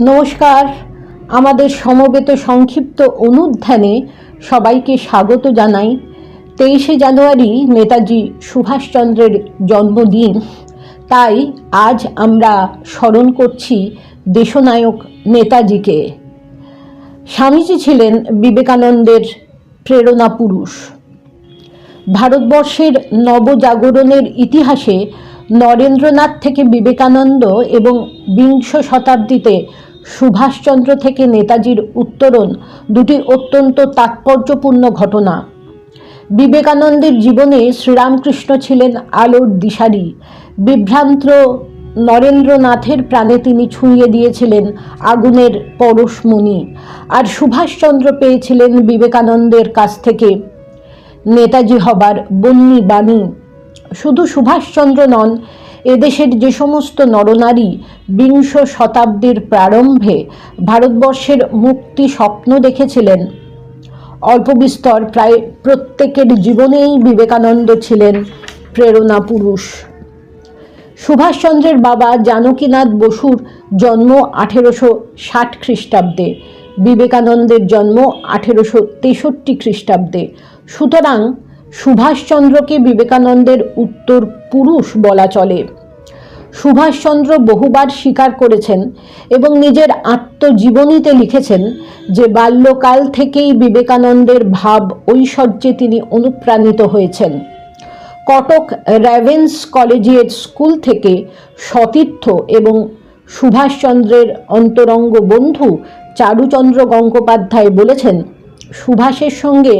নমস্কার। আমাদের সমবেত সংক্ষিপ্ত অনুধ্যানে সবাইকে স্বাগত জানাই। তেইশে জানুয়ারি নেতাজি সুভাষচন্দ্রের জন্মদিন। তাই আজ আমরা স্মরণ করছি দেশনায়ক নেতাজিকে। স্বামীজি ছিলেন বিবেকানন্দের প্রেরণা পুরুষ। ভারতবর্ষের নবজাগরণের ইতিহাসে নরেন্দ্রনাথ থেকে বিবেকানন্দ এবং বিংশ শতাব্দীতে সুভাষচন্দ্র থেকে নেতাজির উত্তরণ দুটি অত্যন্ত তাৎপর্যপূর্ণ ঘটনা। বিবেকানন্দের জীবনে শ্রীরামকৃষ্ণ ছিলেন আলোর দিশারি। বিভ্রান্ত নরেন্দ্রনাথের প্রাণে তিনি ছুঁয়ে দিয়েছিলেন আগুনের পরশমণি আর সুভাষচন্দ্র পেয়েছিলেন বিবেকানন্দের কাছ থেকে। নেতাজি হবার বন্যী বাণী। শুধু সুভাষচন্দ্র নন, এদেশের যে সমস্ত নরনারী বিংশ শতাব্দীর প্রারম্ভে ভারতবর্ষের মুক্তি স্বপ্ন দেখেছিলেন। অল্প বিস্তর প্রায় প্রত্যেকের জীবনেই বিবেকানন্দ ছিলেন প্রেরণা পুরুষ। সুভাষচন্দ্রের বাবা জানকীনাথ বসুর জন্ম আঠেরোশো ষাট খ্রিস্টাব্দে, বিবেকানন্দের জন্ম আঠেরোশো তেষট্টি খ্রিস্টাব্দে। সুতরাং সুভাষচন্দ্রকে বিবেকানন্দের উত্তর পুরুষ বলা চলে। সুভাষচন্দ্র বহুবার স্বীকার করেছেন এবং নিজের আত্মজীবনীতে লিখেছেন যে বাল্যকাল থেকেই বিবেকানন্দের ভাব ঐশ্বর্যে তিনি অনুপ্রাণিত হয়েছেন। কটক র্যাভেন্স কলেজিয়েট স্কুল থেকে সতীর্থ এবং সুভাষচন্দ্রের অন্তরঙ্গ বন্ধু চারুচন্দ্র গঙ্গোপাধ্যায় বলেছেন সুভাষের সঙ্গে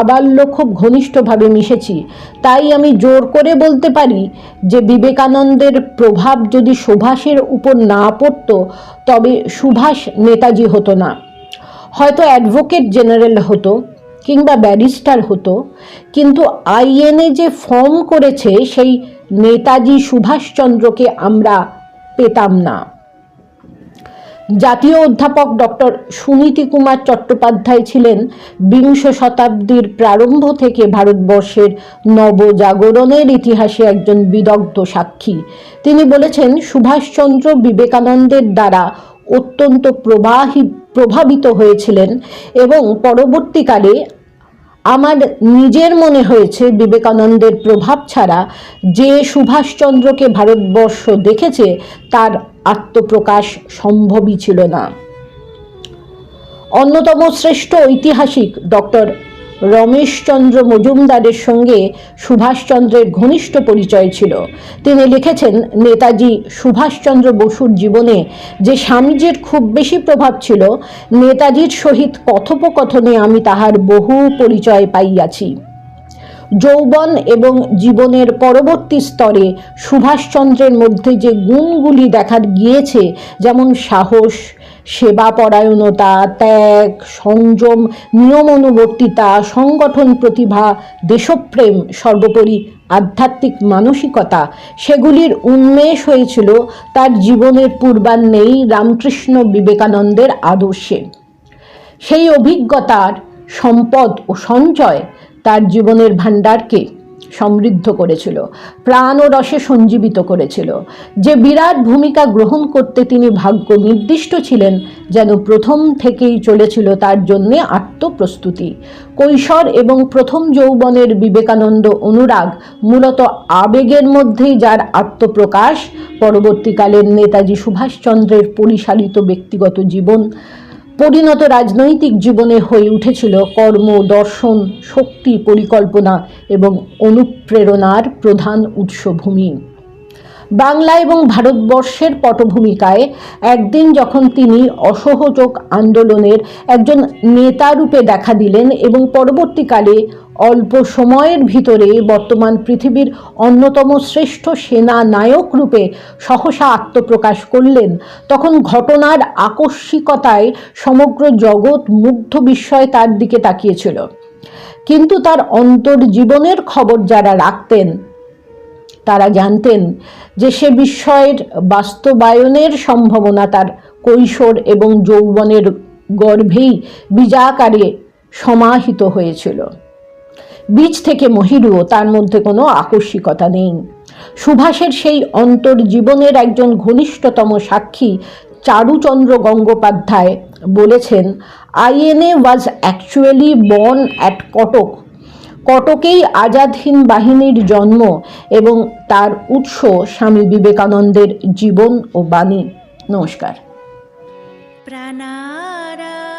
আবাল্য খুব ঘনিষ্ঠভাবে মিশেছি। তাই আমি জোর করে বলতে পারি যে বিবেকানন্দের প্রভাব যদি সুভাষের উপর না পড়ত, তবে সুভাষ নেতাজি হতো না। হয়তো অ্যাডভোকেট জেনারেল হতো কিংবা ব্যারিস্টার হতো, কিন্তু আইএনএ যে ফর্ম করেছে, সেই নেতাজি সুভাষচন্দ্রকে আমরা পেতাম না। জাতীয় অধ্যাপক ডক্টর সুনীতি কুমার চট্টোপাধ্যায় ছিলেন বিংশ শতাব্দীর প্রারম্ভ থেকে ভারতবর্ষের নবজাগরণের ইতিহাসে একজন বিদগ্ধ সাক্ষী। তিনি বলেছেন, সুভাষচন্দ্র বিবেকানন্দের দ্বারা অত্যন্ত প্রবাহী, প্রভাবিত হয়েছিলেন এবং পরবর্তীকালে আমার নিজের মনে হয়েছে, বিবেকানন্দের প্রভাব ছাড়া যে সুভাষচন্দ্রকে ভারতবর্ষ দেখেছে, তার আত্মপ্রকাশ সম্ভবই ছিল না। অন্যতম শ্রেষ্ঠ ঐতিহাসিক ডক্টর রমেশচন্দ্র মজুমদারের সঙ্গে সুভাষচন্দ্রের ঘনিষ্ঠ পরিচয় ছিল। তিনি লিখেছেন, নেতাজি সুভাষচন্দ্র বসুর জীবনে যে স্বামীজির খুব বেশি প্রভাব ছিল, নেতাজির সহিত কথোপকথনে আমি তাহার বহু পরিচয় পাইয়াছি। যৌবন এবং জীবনের পরবর্তী স্তরে সুভাষচন্দ্রের মধ্যে যে গুণগুলি দেখা গিয়েছে, যেমন সাহস, সেবাপরায়ণতা, ত্যাগ, সংযম, নিয়ম অনুবর্তিতা, সংগঠন প্রতিভা, দেশপ্রেম, সর্বোপরি আধ্যাত্মিক মানসিকতা, সেগুলির উন্মেষ হয়েছিল তার জীবনের পূর্বান্নেই রামকৃষ্ণ বিবেকানন্দের আদর্শে। সেই অভিজ্ঞতার সম্পদ ও সঞ্চয় তার জীবনের ভাণ্ডারকে সমৃদ্ধ করেছিল, প্রাণ ও রসে সঞ্জীবিত করেছিল। যে বিরাট ভূমিকা গ্রহণ করতে তিনি ভাগ্য নির্দিষ্ট ছিলেন, যেন প্রথম থেকেই চলেছিল তার জন্যে আত্মপ্রস্তুতি। কৈশোর এবং প্রথম যৌবনের বিবেকানন্দ অনুরাগ মূলত আবেগের মধ্যেই যার আত্মপ্রকাশ। পরবর্তীকালের নেতাজি সুভাষচন্দ্রের পরিচালিত ব্যক্তিগত জীবন পরিণত রাজনৈতিক জীবনে হয়ে উঠেছিল কর্ম দর্শন শক্তি পরিকল্পনা এবং অনুপ্রেরণার প্রধান উৎসভূমি। বাংলা এবং ভারতবর্ষের পটভূমিকায় একদিন যখন তিনি অসহযোগ আন্দোলনের একজন নেতা রূপে দেখা দিলেন এবং পরবর্তীকালে অল্প সময়ের ভিতরে বর্তমান পৃথিবীর অন্যতম শ্রেষ্ঠ সেনা নায়ক রূপে সহসা আত্মপ্রকাশ করলেন, তখন ঘটনার আকস্মিকতায় সমগ্র জগৎ মুগ্ধ বিস্ময়ে তার দিকে তাকিয়েছিল। কিন্তু তার অন্তর্জীবনের খবর যারা রাখতেন তারা জানতেন যে সে বিস্ময়ের বাস্তবায়নের সম্ভাবনা তার কৈশোর এবং যৌবনের গর্ভেই বীজাকারে সমাহিত হয়েছিল। বীজ থেকে মহিরুও তার মধ্যে কোনো আকস্মিকতা নেই। সুভাষের সেই অন্তর্জীবনের একজন ঘনিষ্ঠতম সাক্ষী চারুচন্দ্র গঙ্গোপাধ্যায় বলেছেন, INA was actually born at Cuttack কটকেই Azad Hind বাহিনীর জন্ম এবং তার উৎস স্বামী বিবেকানন্দের জীবন ও বাণী। নমস্কার। প্রাণারাম।